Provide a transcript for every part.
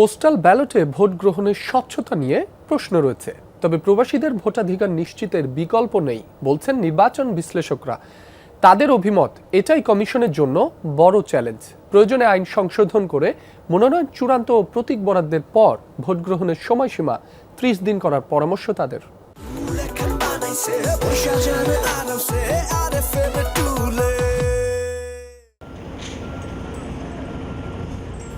Postal ব্যালটে vote গ্রহণের স্বচ্ছতা নিয়ে প্রশ্ন রয়েছে। তবে প্রবাসীদের ভোটাধিকার নিশ্চিতের বিকল্প নেই, বলছেন নির্বাচন বিশ্লেষকরা। তাদের অভিমত, এটাই কমিশনের জন্য বড় চ্যালেঞ্জ। প্রয়োজনে আইন সংশোধন করে মনোনয়ন চূড়ান্ত ও প্রতীক বরাদ্দের পর ভোট গ্রহণের সময়সীমা ত্রিশ দিন করার পরামর্শ তাদের।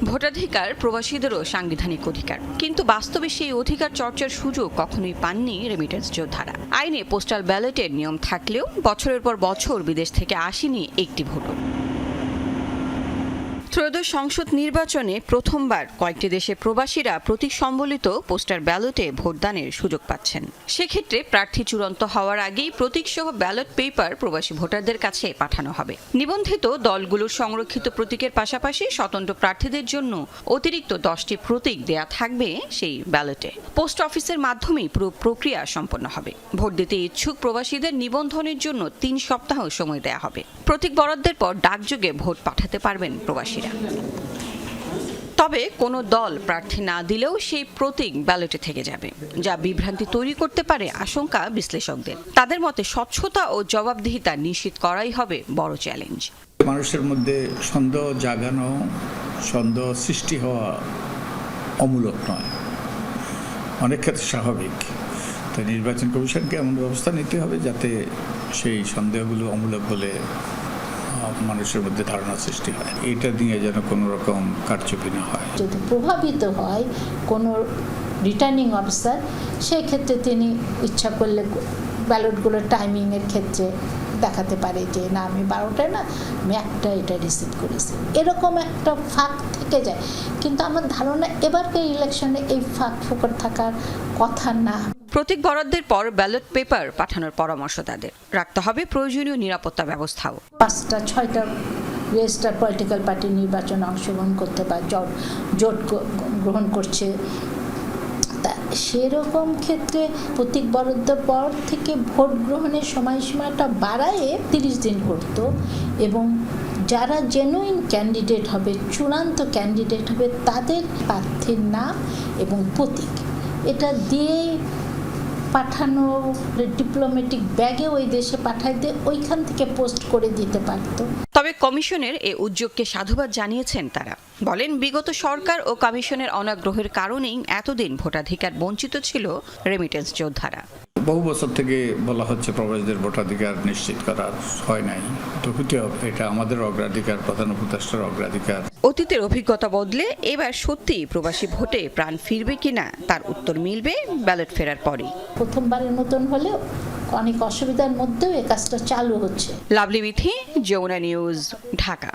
ভোটাধিকার প্রবাসীদেরও সাংবিধানিক অধিকার। কিন্তু বাস্তবে সেই অধিকার চর্চার সুযোগ কখনোই পাননি রেমিটেন্স যোদ্ধারা। আইনে পোস্টাল ব্যালটের নিয়ম থাকলেও বছরের পর বছর বিদেশ থেকে আসেনি একটি ভোটও ত্রয়োদশ সংসদ নির্বাচনে প্রথমবার কয়েকটি দেশে প্রবাসীরা প্রতীক সম্বলিত পোস্টার ব্যালটে ভোটদানের সুযোগ পাচ্ছেন। সেক্ষেত্রে প্রার্থী চূড়ান্ত হওয়ার আগেই প্রতীক সহ ব্যালট পেপার প্রবাসী ভোটারদের কাছে পাঠানো হবে। নিবন্ধিত দলগুলোর সংরক্ষিত প্রতীকের পাশাপাশি স্বতন্ত্র প্রার্থীদের জন্য অতিরিক্ত দশটি প্রতীক দেয়া থাকবে সেই ব্যালটে। পোস্ট অফিসের মাধ্যমেই পুরো প্রক্রিয়া সম্পন্ন হবে। ভোট দিতে ইচ্ছুক প্রবাসীদের নিবন্ধনের জন্য তিন সপ্তাহ সময় দেয়া হবে। প্রতীক বরাদ্দের পর ডাকযোগে ভোট পাঠাতে পারবেন প্রবাসীরা। তবে কোনো দল প্রার্থী না দিলেও সেই প্রতীক ব্যালটে থেকে যাবে, যা বিভ্রান্তি তৈরি করতে পারে আশঙ্কা বিশ্লেষকদের। তাদের মতে স্বচ্ছতা ও জবাবদিহিতা নিশ্চিত করাই হবে বড় চ্যালেঞ্জ। মানুষের মধ্যে সন্দেহ জাগানো, সন্দেহ সৃষ্টি হওয়া অমূলক নয়। অনেক ক্ষেত্রে স্বাভাবিক। তো নির্বাচন কমিশনকে এমন ব্যবস্থা নিতে হবে যাতে সেই সন্দেহগুলো অমূলক বলে মানুষের মধ্যে ধারণা সৃষ্টি হয়। এটা দিয়ে যেন কোনো রকম কারচুপি না হয়। যদি প্রভাবিত হয় কোনো রিটার্নিং অফিসার সেক্ষেত্রে তিনি ইচ্ছা করলে ব্যালটগুলোর টাইমিংয়ের ক্ষেত্রে দেখাতে পারে যে না আমি বারোটায় না আমি একটা এটা রিসিভ করেছি। এরকম একটা ফাঁক থেকে যায়। কিন্তু আমার ধারণা এবারকার ইলেকশনে এই ফাঁক ফোকর থাকার কথা না। প্রতীক বরাদ্দের পর ব্যালট পেপার পাঠানোর পরামর্শ তাদের। রাখতে হবে প্রয়োজনীয় নিরাপত্তা ব্যবস্থাও। পাঁচটা ছয়টা রেজিস্টার পলিটিক্যাল পার্টি নির্বাচনে অংশগ্রহণ করতে বা জোট গ্রহণ করছে। সেরকম ক্ষেত্রে প্রতীক বরাদ্দ পর থেকে ভোট গ্রহণের সময়সীমাটা বাড়ায়ে তিরিশ দিন করত এবং যারা জেনুইন ক্যান্ডিডেট হবে, চূড়ান্ত ক্যান্ডিডেট হবে, তাদের প্রার্থীর নাম এবং প্রতীক। এটা দিয়েই পাঠানো ডিপ্লোম্যাটিক ব্যাগে ওই দেশে পাঠাইতে ওইখান থেকে পোস্ট করে দিতে পারত। তবে কমিশনের এই উদ্যোগকে সাধুবাদ জানিয়েছেন তারা। বলেন, বিগত সরকার ও কমিশনের অনাগ্রহের কারণেই এতদিন ভোটাধিকার বঞ্চিত ছিল রেমিটেন্স যোদ্ধারা। বহু বছর থেকে বলা হচ্ছে প্রবাসীদের ভোটাধিকার নিশ্চিত করা হয় নাই। তো হতে হবে এটা আমাদের অগ্রাধিকার প্রধান উপদেষ্টার অগ্রাধিকার। অতীতের অভিজ্ঞতা বদলে এবার সত্যি প্রবাসী ভোটে প্রাণ ফিরবে কিনা তার উত্তর মিলবে ব্যালট ফেরার পরেই। প্রথমবারের মতন হলেও অনেক অসুবিধার মধ্যেও এ কাজটা চালু হচ্ছে। লাভলি মিথি যমুনা নিউজ ঢাকা।